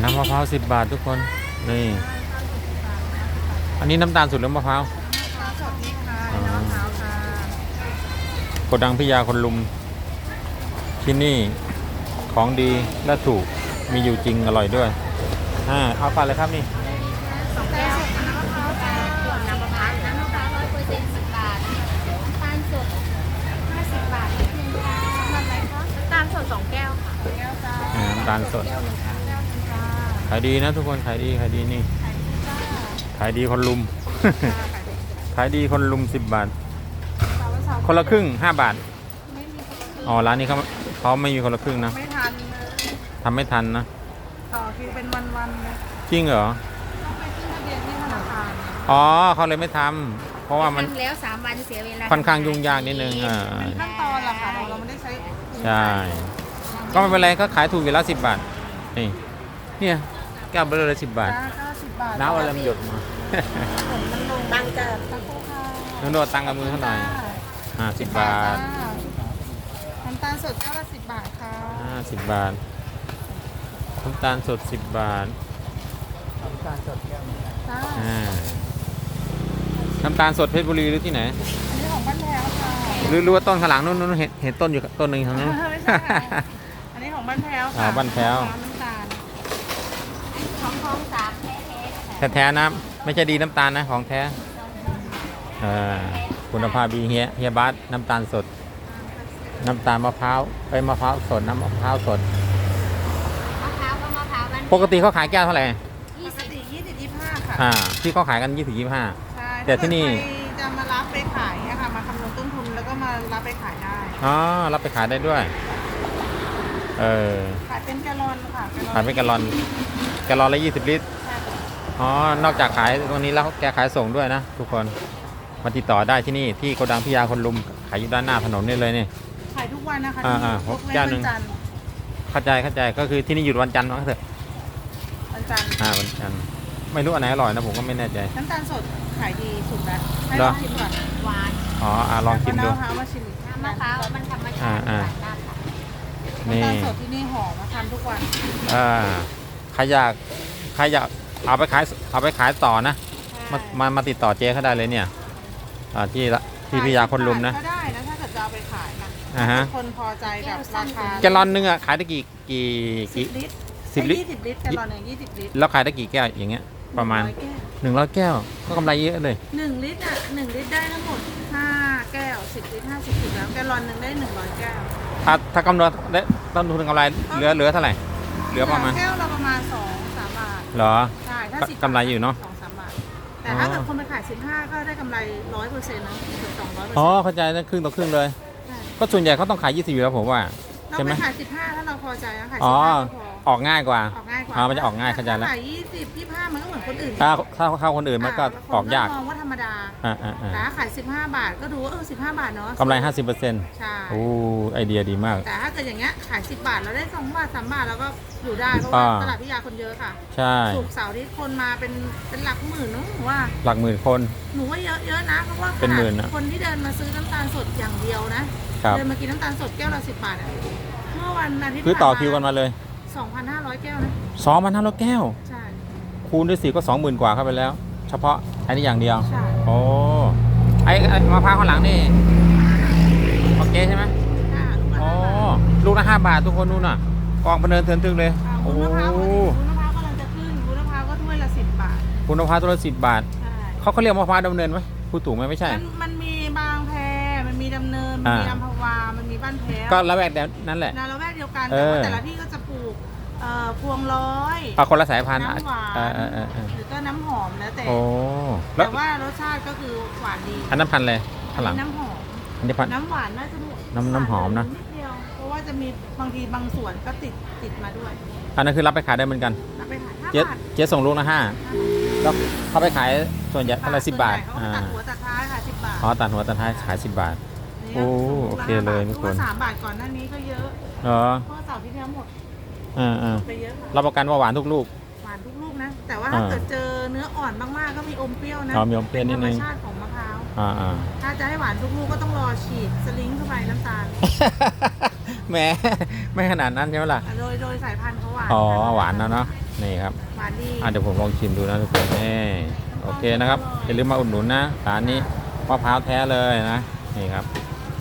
น้ำมะพร้าวสิบบาททุกคน นี่ อันนี้น้ำตาลสุดหรือมะพร้าวสวัสดีค่ะน้องเท้าค่ะโกดังพิยาคนลุม ที่นี่ของดีและถูก มีอยู่จริงอร่อยด้วย อ่า เอาไปเลยครับนี่สองแก้วน้ำมะพร้าวค่ะน้ำมะพร้าวน้ำมะพร้าวร้อยเปอร์เซ็นต์สิบบาทน้ำตาลสดห้าสิบบาทนิดนึงค่ะทำอะไรคะน้ำตาลสดสองแก้วค่ะแก้วจ้าอ่าน้ำตาลสดายดีนะทุกคนขายดีขายดีนี่จ้าขายดีคนลุม ขายดีคนลุมสิบบาทสาวสาวคนละครึ่งห้าบาทไม่มีอ๋อร้านนี้เขาเขาไม่มีคนละครึ่งนะ ไม่ทันเลยทำไม่ทันนะ ต่อคิวเป็นวันๆเลยจริงเหรอ ต้องไปขึ้นทะเบียนที่ธนาคารอ๋อเขาเลยไม่ทำเพราะว่ามัน ทำแล้วสามวันเสียเวลาค่อนข้างยุ่งยากนิดนึงอ่า เป็นขั้นตอนละค่ะเราไม่ได้ใช้ใช่ ก็ไม่เป็นไรก็ขายถูกอยู่แล้วสิบบาท นี่ เนี่ย แก้วเบอร์เลยสิบบาท จ้าเก้าสิบบาทน้ำอะไรมันหยดมาผมมันลงตังจ้าตะโกค่ะนุ่นโดดตังค์กับมือเท่าไหร่ห้าสิบบาทน้ำตาลสดแก้วละสิบบาทค่ะห้าสิบบาทน้ำตาลสดสิบบาทจ้าอ่าน้ำตาลสดเพชรบุรีหรือที่ไหน อันนี้ของบ้านแพ้วค่ะ หรือรู้ว่าต้นข้างหลังนู่นนู่นเห็นเห็นต้นอยู่ต้นหนึ่งทางนู้น ไม่ใช่ค่ะ อันนี้ของบ้านแพ้วอ๋อค่ะบ้านแพ้ว น้ำตาล ของทองสามแท้ๆค่ะแท้ๆนะไม่ใช่ดีน้ำตาลนะของแท้เอ่าคุณภาพดีเฮียเฮียบัสน้ำตาลสด น้ำตาลมะพร้าวไปมะพร้าวสดน้ำมะพร้าวสด มะพร้าวก็มะพร้าวมันปกติเขาขายแก้วเท่าไหร่ปยี่กสิบติยี่สิบยี่สิบห้าค่ะอ่าที่เขาขายกันยี่สิบยี่ห้า ใช่แต่ที่นี่ ถ้าเกิดใครจะมารับไปขายเนี่ยค่ะมาคำนวณต้นทุนแล้วก็มารับไปขายได้อ๋อรับไปขายได้ด้วย เออขายเป็นแกลลอนค่ะขายเป็นแกลลอนแกลลอนละยี่สิบลิตรใช่ค่ะอ๋อนอกจากขายตรงนี้แล้วแกขายส่งด้วยนะ ทุกคนมาติดต่อได้ที่นี่ที่โกดังพิยาคนลุมขายอยู่ด้านหน้าถนนนี่เลยนี่ขายทุกวันนะคะอ่าที่อ่านี่ยกเว้นแก้วหนึ่วังนจันทร์เข้าใจเข้าใจก็คือที่นี่หยุดวันจันทร์ว่างั้นเถอะวันจันทร์อ่าวันจันทร์ไม่รู้อันไหนอร่อยนะผมก็ไม่แน่ใจ น้ำตาลสดขายดีสุดแล้วให้เหรลอองชิมก่อนหวานอ๋ออ่าลองชิมดูแล้วก็น้ำมะพร้าวมาชิมอีกน้ำมะพร้าวมันธรรมชาติอ่าอ่า หวานมากค่ะ นี่ น้ำตาลสดที่นี่หอมมาทำทุกวันอ่าใครอยากใครอยากเอาไปขายเอาไปขายต่อนะมามามาติดต่อเจ๊เขาได้เลยเนี่ยอ่าที่ละที่พิยาคนลุมนะ ก็ได้นะถ้าเกิดจะเอาไปขายนะอ่าฮะคนพอใจกับราคาแกลลอนหนึงอะขายได้กี่กี่สิกี่บลิตรสิบลิตร ยี่สิบลิตรแกลลอนหนึ่งยี่สิบลิตรแล้วขายได้กี่แก้วอย่างเงี้ยประมาณหนึ่งอยแก้ว หนึ่งร้อยแก้ว ก็กำไรเยอะเลย หนึ่งลิตรอะหนึ่งลิตรได้ทั้งหมดห้าแก้วสิบลิตรห้าสิบลิตรแล้วแกลลอนหนึ่งได้หนึ่งร้อยแก้วถ้าถ้ากำไรได้ต้นทุนกำไรเหลือเหลือเท่าไหร่ เหลือประมาณแก้วเราประมาณสองสามบาทเหรอ ใช่ถ้าก็สิบกำไรอยู่เนอะสองสามบาท แต่ถ้าอ๋อเกิดคนไปขายสิบห้าก็ได้กำไรร้อยเปอร์เซ็นต์นะถึงสองร้อยเปอร์อ๋อเซ็นต์เข้าใจนะครึ่งต่อครึ่งเลย ก็ส่วนใหญ่เขาต้องขายยี่สิบอยู่แล้วผมว่า เราใช่ไหไปมขายสิบห้าถ้าเราพอใจนะขายอ๋สิอบห้าก็พอ ออกง่ายกว่า ออกง่ายกว่าอ่ามันจะออกง่ายเข้าใจแล้วขายยี่สิบยี่ห้ามันก็เหมือนคนอื่นถ้าถ้าเข้าคนอื่นมันก็าออกยาก คนมองว่าธรรมดาอ่าอ่าอ่าแต่ถ้าขาย15บาทก็ดูว่าเออ15บาทเนาะกำไรห้าสิบเปอร์เซ็นต์ใช่ โอ้ไอเดียดีมาก แต่ถ้าเกิดอย่างเงี้ยขาย10บาทเราได้2บาท3บาทเราก็อยู่ได้เพราะว่าอ่า ตลาดพิยาคนเยอะค่ะใช่ สุกร์เสาร์อาที่คนมาเป็นเป็นหลักหมื่นเนอะหนูว่า หลักหมื่นคน หนูว่าเยอะเยอะนะเพราะว่าเป็นหมื่นนะ คนที่เดินมาซื้อน้ำตาลสดอย่างเดียวนะครับ เดินมากินน้ำตาลสดแก้วละ10บาทอะเมื่อวันอาทิตย์คือต่อคิวกันมาเลย 2,500 แก้วนะสองพันห้าร้อยแก้ว ใช่ คูณด้วยสี่ก็สองหมื่นกว่าเข้าไปแล้ว เฉพาะอันนี้อย่างเดียว ใช่ โอ้ไอ้ไอ้มะพร้าวข้างหลังนี่โอเคใช่ไหมค่ะลูกละอ๋อห้าบาทลูกละห้าบาททุกคนนู่นน่ะ กองพะเนินเทินทึกเลยอ่าโอ้วุ้นมะพร้าววุ้นมะพร้าวกำลังจะขึ้นวุ้นมะพร้าวก็ถ้วยละ 10 บาท คุณมะพร้าวตัวละสิบบาท ใช่ เขาเขาเรียกมะพร้าวดำเนินไหมพูดถูกไหมไม่ใช่ มันมันมีบางแพ มันมีดำเนิน มันมีอ่า อัมพวา มันมีบ้านแพ้ก็ละแวกแถวนั้นแหละ นาละแวก เดียวกันเอแต่อว่าแต่ละที่ก็จะปลูกเอ่อพวงร้อยเอาคนละสายพันธุ์น้ำหวานเออเออเออเออหรือก็น้ำหอมแล้วแต่โอ้แล้วแต่ว่ารสชาติก็คือหวานดีอันนั้นพันธุ์อะไรข้างหลังน้ำหอมอันนี้พันธุ์ น้ำหวานน่าจะน้ำน้ำหอมนะนิดเดียวเพราะว่าจะมีบางทีบางส่วนก็ติดติดมาด้วยอันนั้นคือรับไปขายได้เหมือนกัน เอาไปขายห้าเจ๊บาทเจ๊ส่งลูกละห้าแล้วเขาไปขายส่วนใหญ่เท่าไหรสิบบาทเขาอ่าตัดหัวตัดท้ายค่ะสิบบาทอ๋อตัดหัวตัดท้ายขายสิบบาทโอ้โอเคเลยทุกคนลูละสามบาทก่อนหน้านี้ก็เยอะ เหรอเพราะว่าเสาร์ที่แล้วหมดอ่าอ่าไปเยอะค่ะรับประกันว่าหวานทุกลูก หวานทุกลูกนะ แต่ว่าถ้าอ่า เกิดเจอเนื้ออ่อนมากๆก็มีอมเปรี้ยวนะอ๋อมีอมเปรี้ยวนิดนึงธรรมชาติของมะพร้าว อ่าอ่า ถ้าจะให้หวานทุกลูกก็ต้องรอฉีดสลิงเข้าไปน้ำตาลแหมไม่ขนาดนั้นใช่ไหมล่ะโดยโดยสายพันธุ์เขาหวานอ๋อกัหวานนะเนาะในี่ครับหวานดี อะเดี๋ยวผมลองชิมดูนะทุกคนนี่โอเคนะครับอย่าลืมมาอุดหนุนนะร้านนี้มะพร้าวแท้เลยนะนี่ครับ